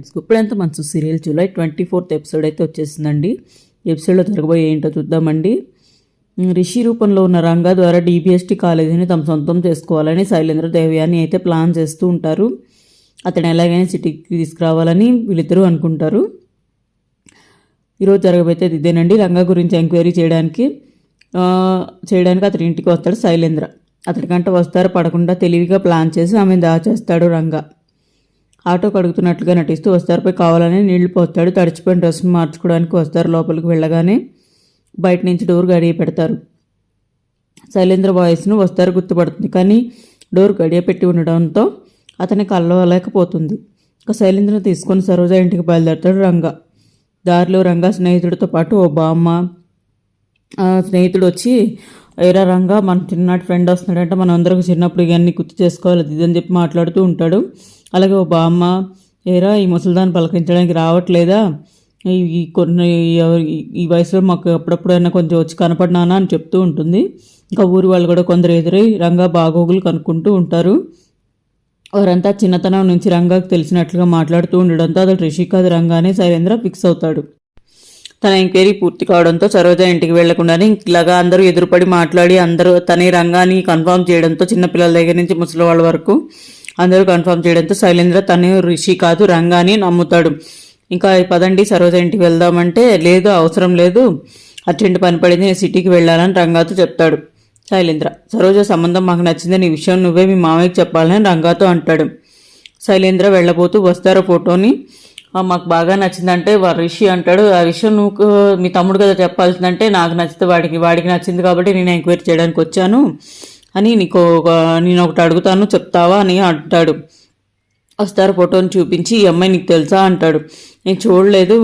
Friends ఇప్పుడంతా మంచి serial July twenty fourth episode అయితే వచ్చేసిందండి. ఎపిసోడ్లో జరగబోయే ఏంటో చూద్దామండి. రిషి రూపంలో ఉన్న రంగా ద్వారా డిబిఎస్టి కాలేజీని తమ సొంతం చేసుకోవాలని శైలేంద్ర దేవయాని అయితే ప్లాన్ చేస్తూ ఉంటారు. అతను ఎలాగైనా సిటీకి తీసుకురావాలని వీళ్ళిద్దరూ అనుకుంటారు. ఈరోజు జరగబోయేది ఇదేనండి. రంగా గురించి ఎంక్వైరీ చేయడానికి చేయడానికి అతని ఇంటికి వస్తాడు శైలేంద్ర. అతడికంటే వస్తారు. పడకుండా తెలివిగా ప్లాన్ చేసి ఆమె దాచేస్తాడు రంగా. ఆటో కడుగుతున్నట్లుగా నటిస్తూ వస్తారుపై కావాలని నీళ్ళు పోస్తాడు. తడిచిపోయిన డ్రెస్ను మార్చుకోవడానికి వస్తారు. లోపలికి వెళ్ళగానే బయట నుంచి డోర్ గడియ పెడతారు. శైలేంద్ర వాయిస్ను వస్తారు గుర్తుపడుతుంది. కానీ డోర్ గడియ పెట్టి ఉండడంతో అతని కలవలేకపోతుంది ఒక శైలేంద్రను తీసుకొని సరోజ ఇంటికి బయలుదేరతాడు రంగా. దారిలో రంగా స్నేహితుడితో పాటు ఓ బామ్మ స్నేహితుడు వచ్చి ఏరా రంగా మన చిన్ననాటి ఫ్రెండ్ వస్తున్నాడంటే. మనం అందరం చిన్నప్పుడు ఇవన్నీ గుర్తు చేసుకోవాలి. ఇదని ఇది అని చెప్పి మాట్లాడుతూ ఉంటాడు. అలాగే ఓ బామ్మ ఏరా ఈ ముసలిదాన్ని పలకరించడానికి రావట్లేదా? ఈ- కొన్ని ఈ- వయసులో మాకు అప్పుడప్పుడైనా కొంచెం వచ్చి కనపడినానా? అని చెప్తూ ఉంటుంది. ఇంకా ఊరి వాళ్ళు కూడా కొందరు ఎదురై రంగా బాగోగులు కనుక్కుంటూ ఉంటారు. వారంతా చిన్నతనం నుంచి రంగాకు తెలిసినట్లుగా మాట్లాడుతూ ఉండడంతో అతడు రిషి కాదు రంగానే శైలేంద్ర ఫిక్స్ అవుతాడు. తన ఎంక్వైరీ పూర్తి కావడంతో సరోజ ఇంటికి వెళ్ళకుండానే ఇలాగా అందరూ ఎదురుపడి మాట్లాడి అందరూ తనే రంగాన్ని కన్ఫర్మ్ చేయడంతో చిన్నపిల్లల దగ్గర నుంచి ముసలి వాళ్ళ వరకు అందరూ కన్ఫర్మ్ చేయడంతో శైలేంద్ర తను రిషి కాదు రంగాని నమ్ముతాడు. ఇంకా పదండి సరోజ ఇంటికి వెళ్దామంటే లేదు అవసరం లేదు. అర్జెంట్ పని పడింది నేను సిటీకి వెళ్ళాలని రంగాతో చెప్తాడు. శైలేంద్ర సరోజ సంబంధం మాకు నచ్చిందని ఈ విషయం నువ్వే మీ మామయ్యకి చెప్పాలని రంగాతో అంటాడు. శైలేంద్ర వెళ్ళబోతూ వస్తారు ఫోటోని? మాకు బాగా నచ్చిందంటే రిషి అంటాడు. ఆ విషయం నువ్వు మీ తమ్ముడు కదా చెప్పాల్సిందంటే నాకు నచ్చితే వాడికి వాడికి నచ్చింది కాబట్టి నేను ఎంక్వైరీ చేయడానికి వచ్చాను. అని నీకు ఒక నేను ఒకటి అడుగుతాను చెప్తావా అని అంటాడు. వస్తారు ఫోటోని చూపించి ఈ అమ్మాయి నీకు తెలుసా అంటాడు. నేను చూడలేదు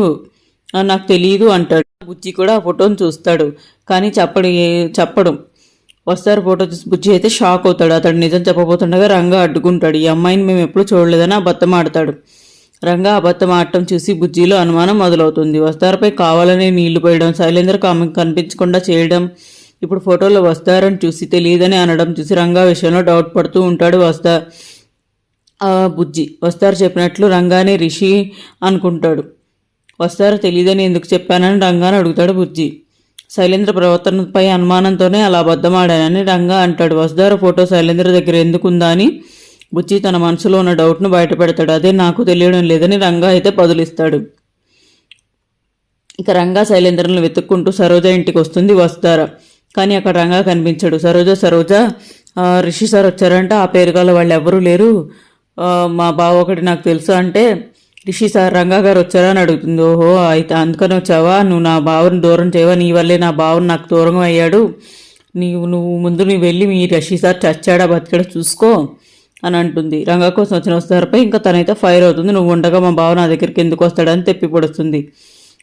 నాకు తెలియదు అంటాడు. బుజ్జి కూడా ఆ ఫోటోని చూస్తాడు కానీ చెప్పడు చెప్పడు. వస్తారు ఫోటో చూసి బుజ్జి అయితే షాక్ అవుతాడు. అతడు నిజం చెప్పబోతుండగా రంగా అడ్డుకుంటాడు. ఈ అమ్మాయిని మేము ఎప్పుడు చూడలేదని అబద్ధం ఆడతాడు. రంగా అబద్ధం ఆడటం చూసి బుజ్జిలో అనుమానం మొదలవుతుంది. వస్తారపై కావాలనే నీళ్ళు పోయడం శైలేంద్ర ఆమెకు కనిపించకుండా చేయడం ఇప్పుడు ఫోటోలో వస్తారని చూసి తెలియదని అనడం చూసి రంగా విషయంలో డౌట్ పడుతూ ఉంటాడు వస్తా బుజ్జి. వస్తారు చెప్పినట్లు రంగానే రిషి అనుకుంటాడు. వస్తారు తెలియదని ఎందుకు చెప్పానని రంగాని అడుగుతాడు బుజ్జి. శైలేంద్ర ప్రవర్తనపై అనుమానంతోనే అలా అబద్ధమాడానని రంగా అంటాడు. వసుధార ఫోటో శైలేంద్ర దగ్గర ఎందుకుందా అని బుజ్జి తన మనసులో ఉన్న డౌట్ను బయటపెడతాడు. అదే నాకు తెలియడం లేదని రంగా అయితే బదులిస్తాడు ఇక రంగా శైలేంద్రను వెతుక్కుంటూ సరోజ ఇంటికి వస్తుంది వస్తారా. కానీ అక్కడ రంగా కనిపించాడు. సరోజ సరోజ రిషి సార్ వచ్చారంట. ఆ పేరు గల వాళ్ళు ఎవరూ లేరు మా బావ ఒకటి నాకు తెలుసు అంటే రిషి సార్ రంగా గారు వచ్చారా? అని అడుగుతుంది. ఓహో అయితే అందుకని వచ్చావా? నువ్వు నా బావని దూరం చేయవా? నీ వల్లే నా బావని నాకు దూరం అయ్యాడు. నీవు నువ్వు ముందు నువ్వు వెళ్ళి మీ రిషి సార్ చచ్చాడా బతికాడా చూసుకో అని అంటుంది. రంగా కోసం వచ్చిన వస్తారపై ఇంకా తనైతే ఫైర్ అవుతుంది. నువ్వు ఉండగా మా బావ నా దగ్గరికి ఎందుకు వస్తాడని తెప్పి పొడుస్తుంది.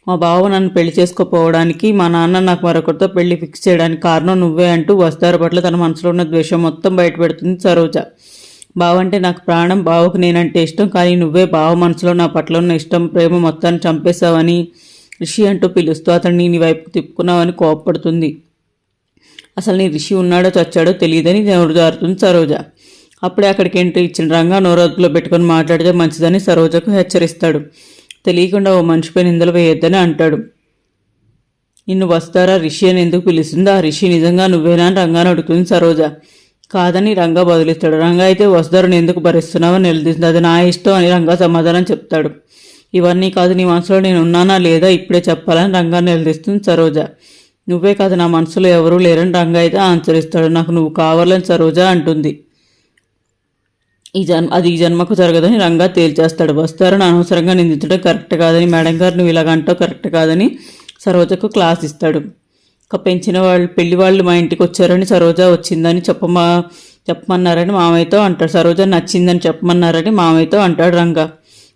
మా బావ నన్ను పెళ్ళి చేసుకోపోవడానికి మా నాన్న నాకు మరొకరితో పెళ్ళి ఫిక్స్ చేయడానికి కారణం నువ్వే అంటూ వస్తారు. పట్ల తన మనసులో ఉన్న ద్వేషం మొత్తం బయటపెడుతుంది సరోజ. బావ అంటే నాకు ప్రాణం బావకు నేనంటే ఇష్టం కానీ నువ్వే బావ మనసులో నా పట్ల ఉన్న ఇష్టం ప్రేమ మొత్తాన్ని చంపేశావని రిషి అంటూ పిలుస్తూ అతన్ని నీ వైపు తిప్పుకున్నావని కోపపడుతుంది అసలు నీ రిషి ఉన్నాడో చచ్చాడో తెలియదని నోరు జారుతుంది సరోజ. అప్పుడే అక్కడికి ఎంట్రీ ఇచ్చిన రంగా నోరదుపులో పెట్టుకొని మాట్లాడితే మంచిదని సరోజకు హెచ్చరిస్తాడు. తెలియకుండా ఓ మనిషిపై నిందలు వేయొద్దని అంటాడు. నిన్ను వస్తారా రిషి అని ఎందుకు పిలుస్తుంది? ఆ రిషి నిజంగా నువ్వేనా అని రంగాను అడుగుతుంది సరోజ. కాదని రంగా బదులిస్తాడు. రంగా అయితే వస్తారని ఎందుకు భరిస్తున్నావని నిలదీస్తుంది. అది నా ఇష్టం అని రంగా సమాధానం చెప్తాడు. ఇవన్నీ కాదు నీ మనసులో నేను ఉన్నానా లేదా ఇప్పుడే చెప్పాలని రంగా నిలదీస్తుంది సరోజ. నువ్వే కాదు నా మనసులో ఎవరూ లేరని రంగా అయితే ఆన్సర్ ఇస్తాడు నాకు నువ్వు కావాలని సరోజ అంటుంది. ఈ జన్మ అది ఈ జన్మకు జరగదని రంగా తేల్చేస్తాడు. వస్తారని అనవసరంగా నిందించడం కరెక్ట్ కాదని మేడం గారు నువ్వు ఇలాగంటావు కరెక్ట్ కాదని సరోజకు క్లాస్ ఇస్తాడు. ఒక పెంచిన వాళ్ళు పెళ్ళి వాళ్ళు మా ఇంటికి వచ్చారని సరోజ వచ్చిందని చెప్పమా చెప్పమన్నారని మామయ్యతో అంటాడు. సరోజ నచ్చిందని చెప్పమన్నారని మామయ్యతో అంటాడు రంగా.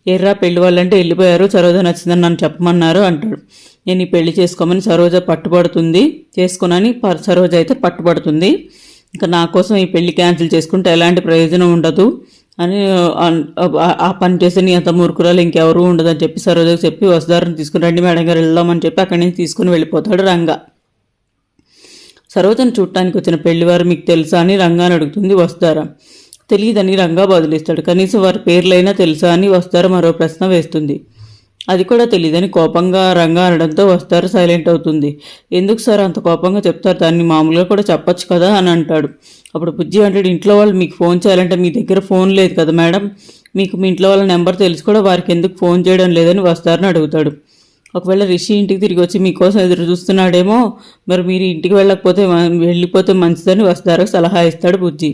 ఎర్రా పెళ్ళి వాళ్ళంటే వెళ్ళిపోయారు సరోజ నచ్చిందని నన్ను చెప్పమన్నారు అంటాడు. నేను ఈ పెళ్ళి చేసుకోమని సరోజ పట్టుబడుతుంది చేసుకునని ప- సరోజ అయితే పట్టుబడుతుంది. ఇంకా నా కోసం ఈ పెళ్ళి క్యాన్సిల్ చేసుకుంటే ఎలాంటి ప్రయోజనం ఉండదు అని అన్- ఆ- పని చేసే నీ అంత మూర్ఖురాలు ఇంకెవరూ ఉండదని చెప్పి సరోజకు చెప్పి వసుదారిని తీసుకుని రండి మేడం గారు వెళ్దామని చెప్పి అక్కడి నుంచి తీసుకుని వెళ్ళిపోతాడు రంగా. సరోజను చూడటానికి వచ్చిన పెళ్ళివారు మీకు తెలుసా అని రంగాని అడుగుతుంది వస్తారా తెలియదని రంగా బదులిస్తాడు కనీసం వారి పేర్లైనా తెలుసా అని వస్తారా మరో ప్రశ్న వేస్తుంది. అది కూడా తెలియదని కోపంగా రంగా అనడంతో వస్తారు సైలెంట్ అవుతుంది. ఎందుకు సార్ అంత కోపంగా చెప్తారు? దాన్ని మామూలుగా కూడా చెప్పొచ్చు కదా అని అంటాడు. అప్పుడు బుజ్జి అంటాడు ఇంట్లో వాళ్ళు మీకు ఫోన్ చేయాలంటే మీ దగ్గర ఫోన్ లేదు కదా మేడం? మీకు మీ ఇంట్లో వాళ్ళ నెంబర్ తెలిసి కూడా వారికి ఎందుకు ఫోన్ చేయడం లేదని వస్తారని అడుగుతాడు. ఒకవేళ రిషి ఇంటికి తిరిగి వచ్చి మీకోసం ఎదురు చూస్తున్నాడేమో మరి మీరు ఇంటికి వెళ్ళకపోతే వెళ్ళిపోతే మంచిదని వస్తారకు సలహా ఇస్తాడు బుజ్జి.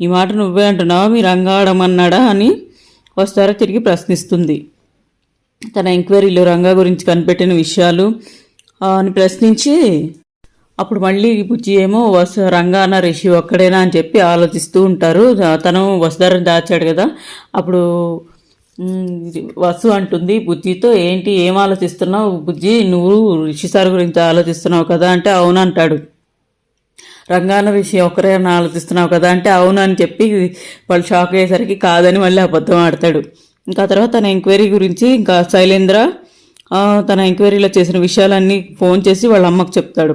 ఈ మాట నువ్వే అంటున్నావా? మీరు రంగా ఆడమన్నాడా? అని వస్తారా తిరిగి ప్రశ్నిస్తుంది. తన ఎంక్వైరీలో రంగా గురించి కనిపెట్టిన విషయాలు అని ప్రశ్నించి అప్పుడు మళ్ళీ బుజ్జి ఏమో వస రంగా అన్న రిషి ఒక్కడేనా? అని చెప్పి ఆలోచిస్తూ ఉంటారు. తను వసుధారని దాచాడు కదా. అప్పుడు వసు అంటుంది బుజ్జితో ఏంటి ఏం ఆలోచిస్తున్నావు బుజ్జి? నువ్వు రిషి సార్ గురించి ఆలోచిస్తున్నావు కదా? అంటే అవును అంటాడు. రంగాన విషయం ఒకరే ఆలోచిస్తున్నావు కదా? అంటే అవును అని చెప్పి వాళ్ళు షాక్ అయ్యేసరికి కాదని మళ్ళీ అబద్ధం ఆడతాడు. ఇంకా తర్వాత తన ఎంక్వైరీ గురించి ఇంకా శైలేంద్ర తన ఎంక్వైరీలో చేసిన విషయాలన్నీ ఫోన్ చేసి వాళ్ళ అమ్మకు చెప్తాడు.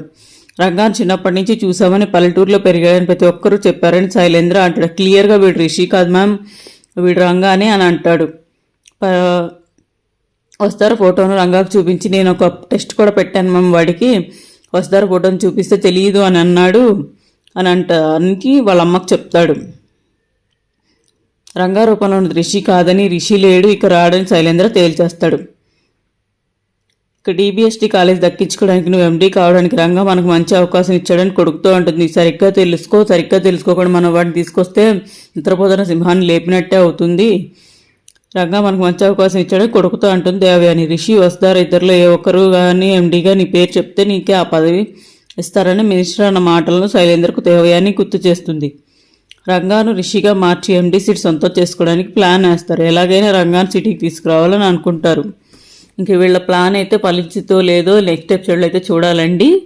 రంగాన్ చిన్నప్పటి నుంచి చూసామని పల్లెటూరులో పెరిగాడని ప్రతి ఒక్కరూ చెప్పారని శైలేంద్ర అంటాడు. క్లియర్గా వీడు రిషి కాదు మ్యామ్ వీడు రంగానే అని అంటాడు. ప- వస్తారు ఫోటోను రంగాకు చూపించి నేను ఒక టెస్ట్ కూడా పెట్టాను మ్యామ్ వాడికి. వస్తారు ఫోటోని చూపిస్తే తెలియదు అని అన్నాడు అని అంట వాళ్ళ అమ్మకు చెప్తాడు. రంగారూపంలో రిషి కాదని రిషి లేడు ఇక రాడని శైలేంద్ర తేల్చేస్తాడు. ఇక డీబీఎస్టీ కాలేజ్ దక్కించుకోవడానికి నువ్వు ఎండీ కావడానికి రంగా మనకు మంచి అవకాశం ఇచ్చాడని కొడుకుతూ ఉంటుంది. సరిగ్గా తెలుసుకో సరిగ్గా తెలుసుకోకుండా మనం వాడిని తీసుకొస్తే నిద్రపోతున్న సింహాన్ని లేపినట్టే అవుతుంది. రంగా మనకు మంచి అవకాశం ఇచ్చాడని కొడుకుతో అంటుంది. దేవయాని రిషి వస్తారు ఇద్దరులో ఏ ఒక్కరు కానీ ఎండీగా నీ పేరు చెప్తే నీకే ఆ పదవి ఇస్తారని మినిస్టర్ అన్న మాటలను శైలేంద్రకు దేవయాని గుర్తు చేస్తుంది. రంగాను రిషిగా మార్చి ఎండీ సీట్ సొంతం చేసుకోవడానికి ప్లాన్ వేస్తారు. ఎలాగైనా రంగాను సిటీకి తీసుకురావాలని అనుకుంటారు. ఇంక వీళ్ళ ప్లాన్ అయితే ఫలించుతో లేదో నెక్స్ట్ ఎపిసోడ్లో అయితే చూడాలండి.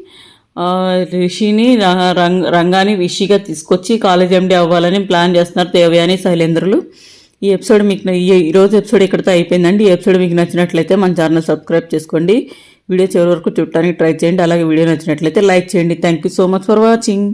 రిషిని ర- రంగ్ రంగాని రిషిగా తీసుకొచ్చి కాలేజ్ ఎండి అవ్వాలని ప్లాన్ చేస్తున్నారు దేవయాని శైలేంద్రులు. ఈ ఎపిసోడ్ మీకు ఈ ఈ రోజు ఎపిసోడ్ ఇక్కడితో అయిపోయిందండి. ఈ ఎపిసోడ్ మీకు నచ్చినట్లయితే మన ఛానల్ సబ్స్క్రైబ్ చేసుకోండి. వీడియో చివరి వరకు చూడటానికి ట్రై చేయండి. అలాగే వీడియో నచ్చినట్లయితే లైక్ చేయండి. Thank you so much for watching